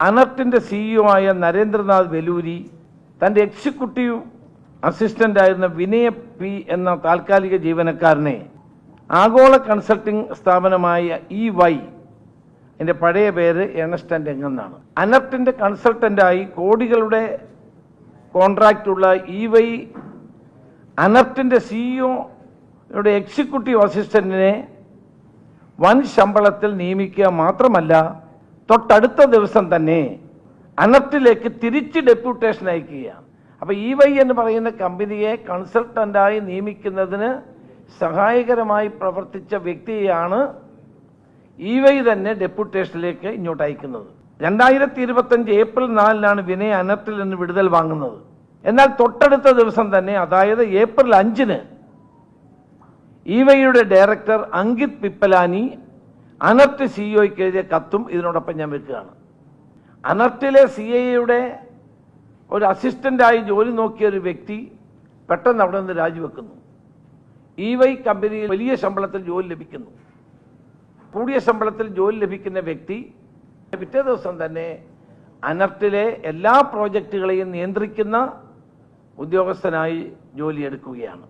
അനർട്ടിന്റെ CEO ആയ നരേന്ദ്രനാഥ് വെലൂരി തന്റെ executive assistant ആയിരുന്ന വിനയ പി എന്ന താൽക്കാലിക ജീവനക്കാരനെ ആഗോള കൺസൾട്ടിംഗ് സ്ഥാപനമായ ഇ വൈ എന്റെ പഴയ പേര് ഏണസ്റ്റ് ആൻഡ് അനർട്ടിന്റെ കൺസൾട്ടന്റായി കോടികളുടെ കോൺട്രാക്റ്റുള്ള ഇ വൈ അനർട്ടിന്റെ സിഇഒയുടെ എക്സിക്യൂട്ടീവ് അസിസ്റ്റന്റിനെ വൻ ശമ്പളത്തിൽ നിയമിക്കുക മാത്രമല്ല തൊട്ടടുത്ത ദിവസം തന്നെ അനർട്ടിലേക്ക് തിരിച്ച് ഡെപ്യൂട്ടേഷൻ അയക്കുകയാണ്. അപ്പൊ ഇ വൈ എന്ന് പറയുന്ന കമ്പനിയെ കൺസൾട്ടന്റായി നിയമിക്കുന്നതിന് സഹായകരമായി പ്രവർത്തിച്ച വ്യക്തിയെയാണ് ഇ വൈ തന്നെ ഡെപ്യൂട്ടേഷനിലേക്ക് ഇങ്ങോട്ട് അയക്കുന്നത്. രണ്ടായിരത്തി ഇരുപത്തഞ്ച് ഏപ്രിൽ നാലിനാണ് വിനയ് അനർട്ടിൽ നിന്ന് വിടുതൽ വാങ്ങുന്നത്. എന്നാൽ തൊട്ടടുത്ത ദിവസം തന്നെ അതായത് ഏപ്രിൽ അഞ്ചിന് ഇ വൈയുടെ ഡയറക്ടർ അങ്കിത് പിപ്പലാനി അനർട്ട് സിഇഒയ്ക്ക് എഴുതിയ കത്തും ഇതിനോടൊപ്പം ഞാൻ വെക്കുകയാണ്. അനർട്ടിലെ സി ഐയുടെ ഒരു അസിസ്റ്റന്റായി ജോലി നോക്കിയ ഒരു വ്യക്തി പെട്ടെന്ന് അവിടെ നിന്ന് രാജിവെക്കുന്നു. ഇ വൈ കമ്പനിയിൽ വലിയ ശമ്പളത്തിൽ ജോലി ലഭിക്കുന്നു. കൂടിയ ശമ്പളത്തിൽ ജോലി ലഭിക്കുന്ന വ്യക്തി പിറ്റേ ദിവസം തന്നെ അനർട്ടിലെ എല്ലാ പ്രോജക്റ്റുകളെയും നിയന്ത്രിക്കുന്ന ഉദ്യോഗസ്ഥനായി ജോലിയെടുക്കുകയാണ്